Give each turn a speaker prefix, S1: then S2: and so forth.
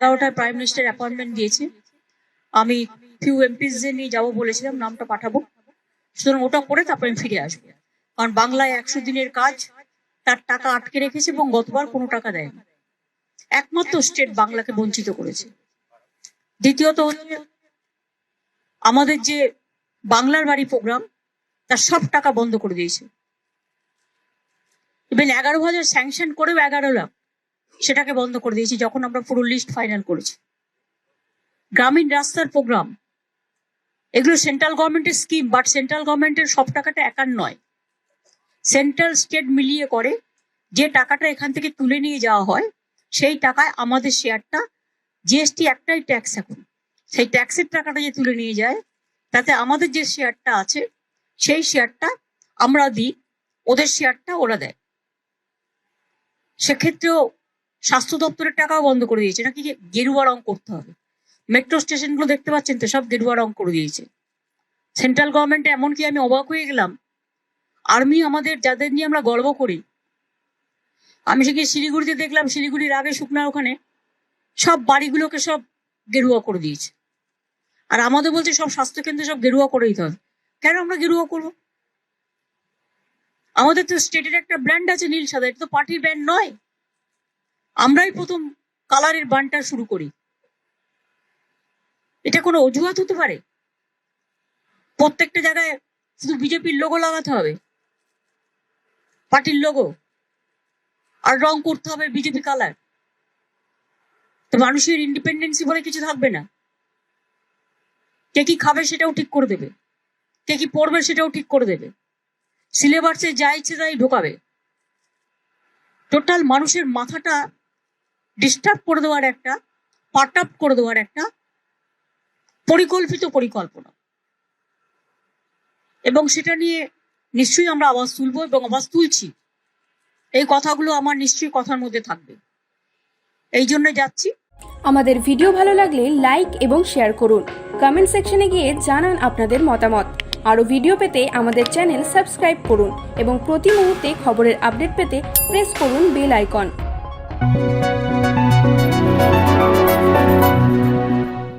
S1: এগারোটায় prime minister appointment দিয়েছে। আমি ফিউ এমপিসদের নিয়ে যাব বলেছিলাম, নামটা পাঠাবো। সুতরাং ওটা করে তারপরে আমি ফিরে আসব। কারণ বাংলায় একশো দিনের কাজ, তার টাকা আটকে রেখেছে এবং গতবার কোনো টাকা দেয়নি। একমাত্র স্টেট বাংলাকে বঞ্চিত করেছে। দ্বিতীয়ত হচ্ছে, আমাদের যে বাংলার বাড়ি প্রোগ্রাম তার সব টাকা বন্ধ করে দিয়েছে। এগারো হাজার স্যাংশন করেও এগারো লাখ। সেটাকে বন্ধ করে দিয়েছি যখন আমরা পুরো লিস্ট ফাইনাল করেছি। গ্রামীণ রাস্তার প্রোগ্রাম এগুলো সেন্ট্রাল গভর্নমেন্টের স্কিম বাট সেন্ট্রাল গভর্নমেন্টের সব টাকাটা একার নয়। সেন্ট্রাল স্টেট মিলিয়ে করে যে টাকাটা এখান থেকে তুলে নিয়ে যাওয়া হয়, সেই টাকায় আমাদের শেয়ারটা জিএসটি একটাই ট্যাক্স এখন। সেই ট্যাক্সের টাকাটা যে তুলে নিয়ে যায়, তাতে আমাদের যে শেয়ারটা আছে, সেই শেয়ারটা আমরা দিই, ওদের শেয়ারটা ওরা দেয়। সেক্ষেত্রেও স্বাস্থ্য দপ্তরের টাকাও বন্ধ করে দিয়েছে। নাকি গেরুয়া রং করতে হবে? মেট্রো স্টেশনগুলো দেখতে পাচ্ছেন তো, সব গেরুয়া রং করে দিয়েছে। সেন্ট্রাল গভর্নমেন্টে এমনকি আমি অবাক হয়ে গেলাম। আর্মি আমাদের, যাদের নিয়ে আমরা গর্ব করি, আমি সেখানে শিলিগুড়িতে দেখলাম, শিলিগুড়ির আগে শুকনার ওখানে সব বাড়িগুলোকে সব গেরুয়া করে দিয়েছে। আর আমাদের বলছে সব স্বাস্থ্যকেন্দ্রে সব গেরুয়া করে দিতে হবে। কেন আমরা গেরুয়া করব? আমাদের তো স্টেটের একটা ব্র্যান্ড আছে নীল সাদা, এটা তো পার্টির ব্র্যান্ড নয়। আমরাই প্রথম কালারের বানটা শুরু করি। এটা কোনো অজুহাত হতে পারে? প্রত্যেকটা জায়গায় শুধু বিজেপির লোগো লাগাতে হবে। পার্টির লোগো আর রং করতে হবে বিজেপি কালার তো মানুষের ইন্ডিপেন্ডেন্সি বলে কিছু থাকবে না। কে কি খাবে সেটাও ঠিক করে দেবে। কে কি পড়বে সেটাও ঠিক করে দেবে। সিলেবাসে যা ইচ্ছে তাই ঢোকাবে। টোটাল মানুষের মাথাটা ডিস্টার্ব করে দেওয়ার একটা পার্ট আপ করে দেওয়ার একটা পরিকল্পিত পরিকল্পনা। এবং সেটা নিয়ে নিশ্চয়ই আমরা আওয়াজ তুলবো এবং আওয়াজ তুলছি। এই কথাগুলো আমার নিশ্চয়ই কথার মধ্যে থাকবে। এই জন্য যাচ্ছি।
S2: আমাদের ভিডিও ভালো লাগলে লাইক এবং শেয়ার করুন। কমেন্ট সেকশনে গিয়ে জানান আপনাদের মতামত। আরও ভিডিও পেতে আমাদের চ্যানেল সাবস্ক্রাইব করুন এবং প্রতি মুহূর্তে খবরের আপডেট পেতে প্রেস করুন বেল আইকন